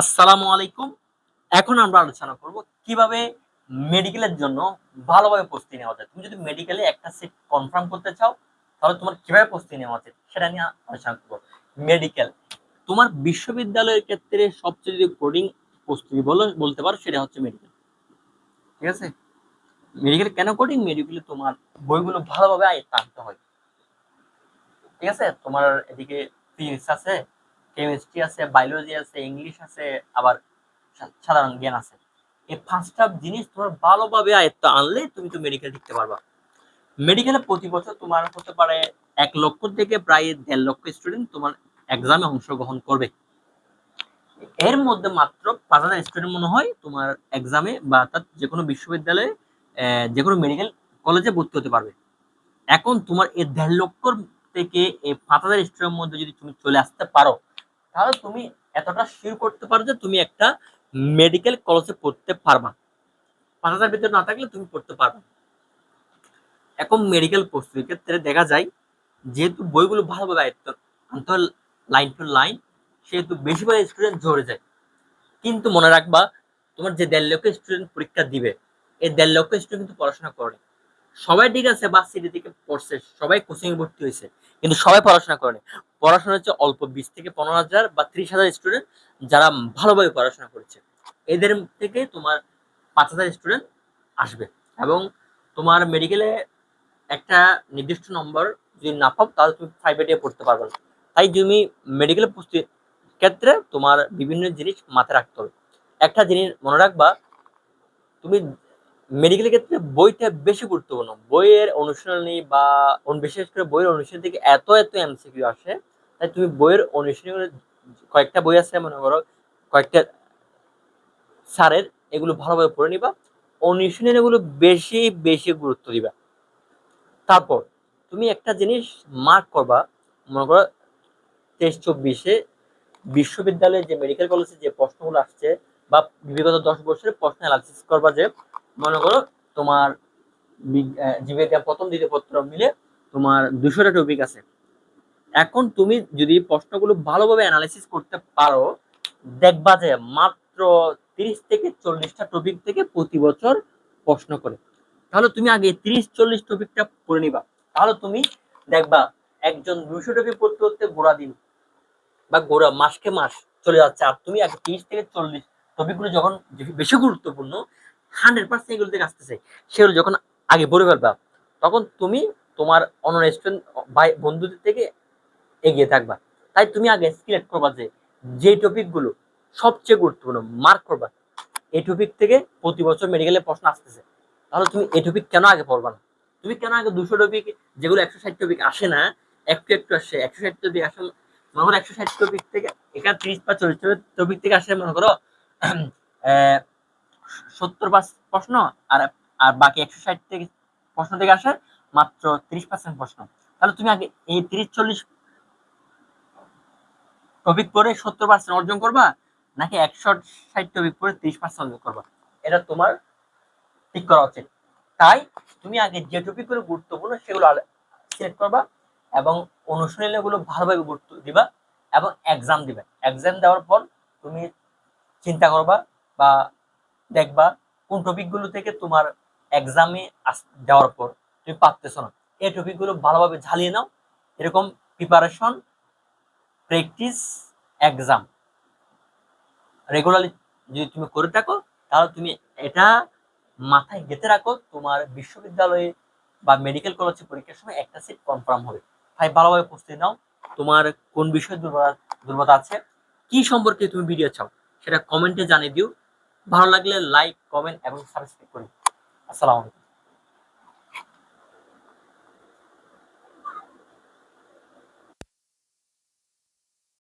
আসসালামু আলাইকুম। এখন আমরা আলোচনা করব কীভাবে মেডিকেলের জন্য ভালোভাবে প্রস্তুতি নেওয়া যায়। তুমি যদি মেডিকেলে একটা সিট কনফার্ম করতে চাও, তাহলে তোমার কীভাবে প্রস্তুতি নেওয়া উচিত সেটা নিয়ে আলোচনা করব। মেডিকেল তোমার বিশ্ববিদ্যালয়ের ক্ষেত্রে সবচেয়ে যদি কোডিং প্রস্তুতি বলো, বলতে পারো সেটা হচ্ছে মেডিকেল ঠিক আছে? মেডিকেল কেন কোডিং মেডিকেলে তোমার বইগুলো ভালোভাবে আয়ত্ত আনতে হয়। ঠিক আছে? তোমার এদিকে ফিজিক্স আছে কেমিস্ট্রি আছে বায়োলজি আছে ইংলিশ আছে, আবার সাধারণ জ্ঞান আছে। এই পাঁচটা জিনিস তোমার ভালোভাবে আয়ত্ত আনলে তুমি তো মেডিকেল শিখতে পারবা। মেডিকেলে প্রতি বছর তোমার হতে পারে এক লক্ষ থেকে প্রায় দেড় লক্ষ স্টুডেন্ট তোমার এক্সামে অংশগ্রহণ করবে। এর মধ্যে মাত্র পাঁচ হাজার স্টুডেন্ট মনে হয় তোমার এক্সামে বা তার যে কোনো বিশ্ববিদ্যালয়ে যে কোনো মেডিকেল কলেজে ভর্তি হতে পারবে। এখন তোমার এই দেড় লক্ষর থেকে এই পাঁচ হাজার স্টুডেন্টের মধ্যে যদি তুমি চলে আসতে পারো তাহলে তুমি এতটা শিওর করতে পারো যে তুমি একটা মেডিকেল কলেজে পড়তে পারবা। পাঁচ হাজার ভিতরে না থাকলে তুমি পড়তে পারবা এখন মেডিকেল প্রস্তুতির ক্ষেত্রে দেখা যায়, যেহেতু বইগুলো ভালোভাবে আয়ত্ত, আনতে লাইন টু লাইন সেহেতু বেশিরভাগ স্টুডেন্ট ঝরে যায়। কিন্তু মনে রাখবা, তোমার যে দেড় লক্ষ স্টুডেন্ট পরীক্ষা দিবে, এই দেড় লক্ষ স্টুডেন্ট কিন্তু পড়াশোনা করে সবাই ঠিক আছে, বা সিটি থেকে পড়ছে, সবাই কোচিং ভর্তি হয়েছে, কিন্তু সবাই পড়াশোনা করেনি। পড়াশোনা হচ্ছে অল্প, বিশ থেকে পনেরো হাজার বা ত্রিশ হাজার স্টুডেন্ট যারা ভালোভাবে পড়াশোনা করেছে। এদের থেকে তোমার পাঁচ হাজার স্টুডেন্ট আসবে এবং তোমার মেডিকেলে একটা নির্দিষ্ট নম্বর যদি না পাও, তাহলে তুমি প্রাইভেটে পড়তে পারবে না। তাই তুমি মেডিকেল প্রস্তুতির ক্ষেত্রে তোমার বিভিন্ন জিনিস মাথায় রাখতে হবে। একটা জিনিস মনে রাখবা, তুমি মেডিকেলের ক্ষেত্রে বইটা বেশি গুরুত্বপূর্ণ। বইয়ের অনুশীলনী বা বিশেষ করে বইয়ের অনুশীলন থেকে এত এত এমসিকিউ আসে, তাই তুমি বইয়ের অনুশীলনী কয়েকটা বই আছে, মনে করো, কয়েকটা স্যারের, এগুলো ভালোভাবে পড়ে নিবা। অনুশীলনী এগুলো বেশি বেশি গুরুত্ব দিবা। তারপর তুমি একটা জিনিস মার্ক করবা, মনে করো, তেইশ চব্বিশে বিশ্ববিদ্যালয়ে যে মেডিকেল কলেজে যে প্রশ্নগুলো আসছে বা বিগত দশ বছরের প্রশ্ন অ্যানালিসিস করবা যে মনে করো তোমার জীববিজ্ঞান প্রথম দ্বিতীয় পত্র মিলে তোমার দুশোটা টপিক আছে। এখন তুমি যদি প্রশ্নগুলো ভালোভাবে অ্যানালাইসিস করতে পারো, দেখবা যে মাত্র তিরিশ থেকে চল্লিশটা টপিক থেকে প্রতি বছর প্রশ্ন করে। তাহলে তুমি আগে তিরিশ, চল্লিশ টপিকটা পড়ে নিবা। তাহলে তুমি দেখবা একজন দুশো টপিক পড়তে পড়তে গোড়া দিন বা গোড়া মাসকে মাস চলে যাচ্ছে। আর তুমি আগে তিরিশ থেকে চল্লিশ টপিকগুলো যখন বেশি গুরুত্বপূর্ণ হান্ড্রেড পার্সেন্ট এগুলো থেকে আসতেছে। সেগুলো যখন আগে পড়ে ফেলবা, তখন তুমি তোমার অন্য স্টুডেন্ট ভাই, বন্ধুদের থেকে এগিয়ে থাকবা। তাই তুমি আগে সিলেক্ট করবা যে যে টপিকগুলো সবচেয়ে গুরুত্বপূর্ণ মার্ক করবা। এই টপিক থেকে প্রতি বছর মেডিকেলের প্রশ্ন আসতেছে। তাহলে তুমি এই টপিক কেন আগে পড়বা না? তুমি কেন আগে দুশো টপিক যেগুলো একশো ষাট টপিক আসে না, একটু একটু আসে। একশো ষাট টপিক আসে, মনে করো একশো ষাট টপিক থেকে এখানে ত্রিশ বা চল্লিশ টপিক থেকে আসে, মনে করো সত্তর প্রশ্ন আর আর বাকি একশো ষাট থেকে প্রশ্ন থেকে আসে মাত্র ত্রিশ পার্সেন্ট প্রশ্ন। তাহলে তুমি আগে এই তিরিশ চল্লিশ টপিক পড়ে সত্তর পার্সেন্ট অর্জন করবা নাকি একশো ষাট টপিক ত্রিশ পার্সেন্ট অর্জন করবা? এটা তোমার ঠিক করা উচিত। তাই তুমি আগে যে টপিকগুলো গুরুত্বপূর্ণ সেগুলো সিলেক্ট করবা এবং অনুশীলনীগুলো ভালোভাবে গুরুত্ব দিবা এবং এক্সাম দিবে। এক্সাম দেওয়ার পর তুমি চিন্তা করবা বা দেখবা কোন টপিকগুলো থেকে তোমার এক্সামে দেওয়ার পর তুমি পারতেছো না। এই টপিকগুলো ভালোভাবে ঝালিয়ে নাও। এরকম প্রিপারেশন প্র্যাকটিস এক্সাম রেগুলারলি যদি তুমি করে থাকো, তাহলে তুমি এটা মাথায় গেঁথে রাখো, তোমার বিশ্ববিদ্যালয়ে বা মেডিকেল কলেজে পরীক্ষার সময় একটা সিট কনফার্ম হবে। তাই ভালোভাবে প্রস্তুতি নাও। তোমার কোন বিষয়ে দুর্বলতা দুর্বলতা আছে, কি সম্পর্কে তুমি ভিডিও চাও, সেটা কমেন্টে জানিয়ে দিও। ভালো লাগলে লাইক কমেন্ট এবং সাবস্ক্রাইব করুন। আসসালামু আলাইকুম।